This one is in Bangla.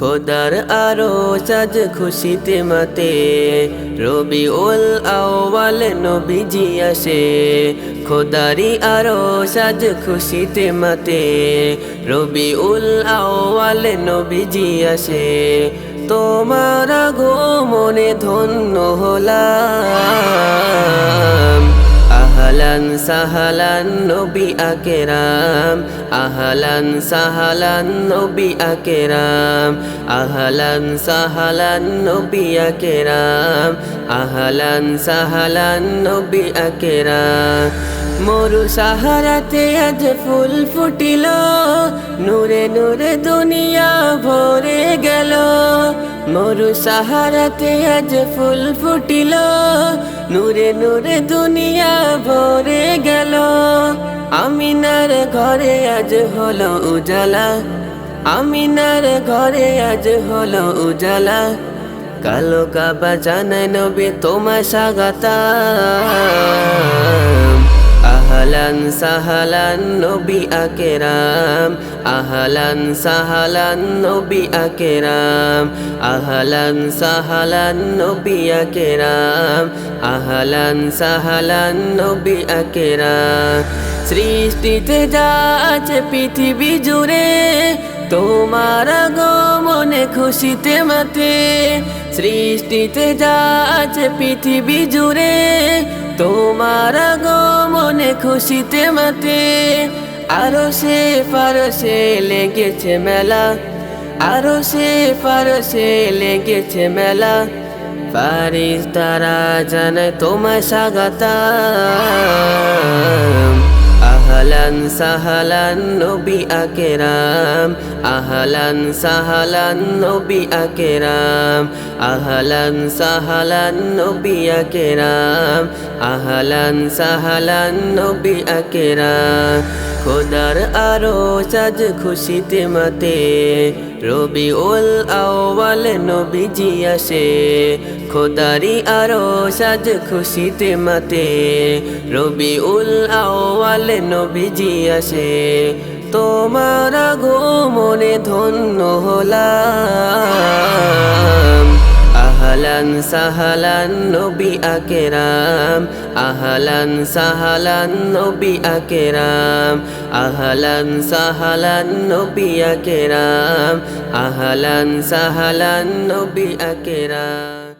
খোদার আরও সাজ খুশিতে মাতে। রবি উল আওয়াল নবীজি আসে খোদারি আরও সাজ খুশিতে মাতে। রবি উল আওয়াল নবীজি আসে, তোমার গো মনে ধন্য আহলান সাহালান নবী আকেরাম, আহলান সাহালান নবী আকেরাম, আহলান সাহালান নবী আকেরাম, আহলান সাহালান নবী আকেরাম। মরু সাহারাতে আজ ফুল ফুটিল, নূরে নূরে দুনিয়া মরু সাহারাতে আজ ফুল ফুটিল নূরে নূরে দুনিয়া ভরে গেল আমিনার ঘরে আজ হলো উজালা আমিনার ঘরে আজ হলো উজালা কালো কাবা জানাই নবী তোমার স্বাগতা আহলান সাহালান, নবী আকেরাম। আহলান, সাহালান, নবী আকেরাম। আহলান, সাহালান, নবী আকেরাম। আহলান, সাহালান, নবী আকেরাম। সৃষ্টিতে যা আছে পৃথিবী জুড়ে, তোমার মনে খুশিতে মাতে সৃষ্টিতে যা আছে পৃথিবী জুড়ে, তোমার মনে খুশিতে মাতে। আরও সে ফারসে লেগেছে মেলা আরও সে ফারসে লেগেছে মেলা। পারিস তারা জানে তোমায় স্বাগতা আহলান সাহালান, নবী আকেরাম। আহলান, সাহালান, নবী আকেরাম। আহলান, সাহালান, নবী আকেরাম। আহলান, সাহালান, নবী আকেরাম। খোদার আরও সাজ খুশিতে মাতে রবি উল আওয়াল নবীজি আসে, খোদারি আরও সাজ খুশিতে মাতে। রবি উল আওয়াল নবীজি আসে, তোমার গো মনে ধন্য হলাম। আহলান সাহালান নবী আকেরাম, আহলান সাহালান নবী আকেরাম, আহলান সাহালান নবী আকেরাম, আহলান সাহালান নবী আকেরাম।